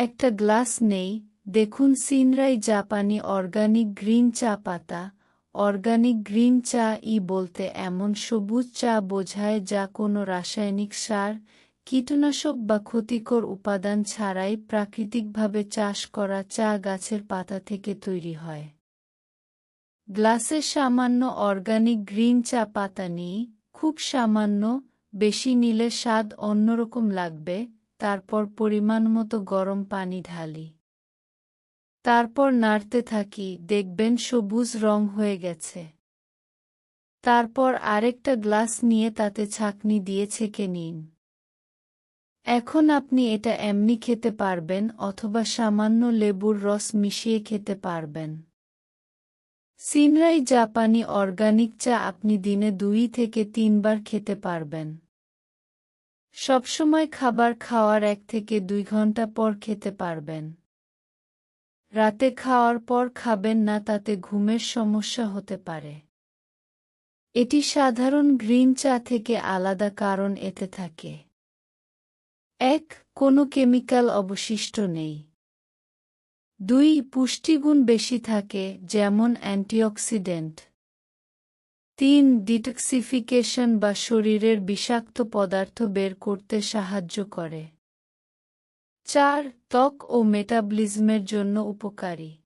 একটা গ্লাস নেই, দেখুন সিনরাই জাপানি অর্গানিক গ্রিন চা পাতা। অর্গানিক গ্রিন চা ই বলতে এমন সবুজ চা বোঝায় যা কোনো রাসায়নিক সার, কীটনাশক বা ক্ষতিকর উপাদান ছাড়াই প্রাকৃতিকভাবে চাষ করা চা গাছের পাতা থেকে তৈরি হয়। গ্লাসে সামান্য অর্গানিক গ্রিন চা পাতা নিই, খুব সামান্য, বেশি নিলে স্বাদ অন্যরকম লাগবে তারপর পরিমাণ মতো গরম পানি ঢালি। তারপর নাড়তে থাকি, দেখবেন সবুজ রং হয়ে গেছে। তারপর আরেকটা গ্লাস নিয়ে তাতে ছাকনি দিয়ে ছেঁকে নিন। এখন আপনি এটা এমনি খেতে পারবেন অথবা সামান্য লেবুর রস মিশিয়ে খেতে পারবেন। সিনরাই জাপানি অর্গানিক চা আপনি দিনে দুই থেকে তিনবার খেতে পারবেন। সবসময় খাবার খাওয়ার এক থেকে দুই ঘণ্টা পর খেতে পারবেন। রাতে খাওয়ার পর খাবেন না, তাতে ঘুমের সমস্যা হতে পারে। এটি সাধারণ গ্রিন চা থেকে আলাদা কারণ এতে থাকে। এক, কোনো কেমিক্যাল অবশিষ্ট নেই। দুই, পুষ্টিগুণ বেশি থাকে, যেমন অ্যান্টিঅক্সিডেন্ট। তিন ডিটক্সিফিকেশন বা শরীরের বিষাক্ত পদার্থ বের করতে সাহায্য করে। চার, ত্বক ও মেটাবলিজমের জন্য উপকারী।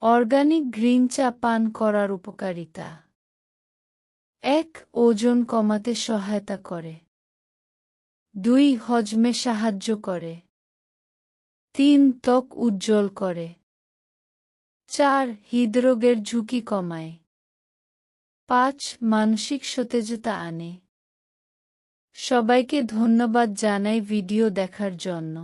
অর্গানিক গ্রিন চা পান করার উপকারিতা। এক, ওজন কমাতে সহায়তা করে। দুই, হজমে সাহায্য করে। তিন, ত্বক উজ্জ্বল করে। চার, হৃদরোগের ঝুঁকি কমায়। পাঁচ মানসিক সতেজতা আনে। সবাইকে ধন্যবাদ জানাই ভিডিও দেখার জন্য।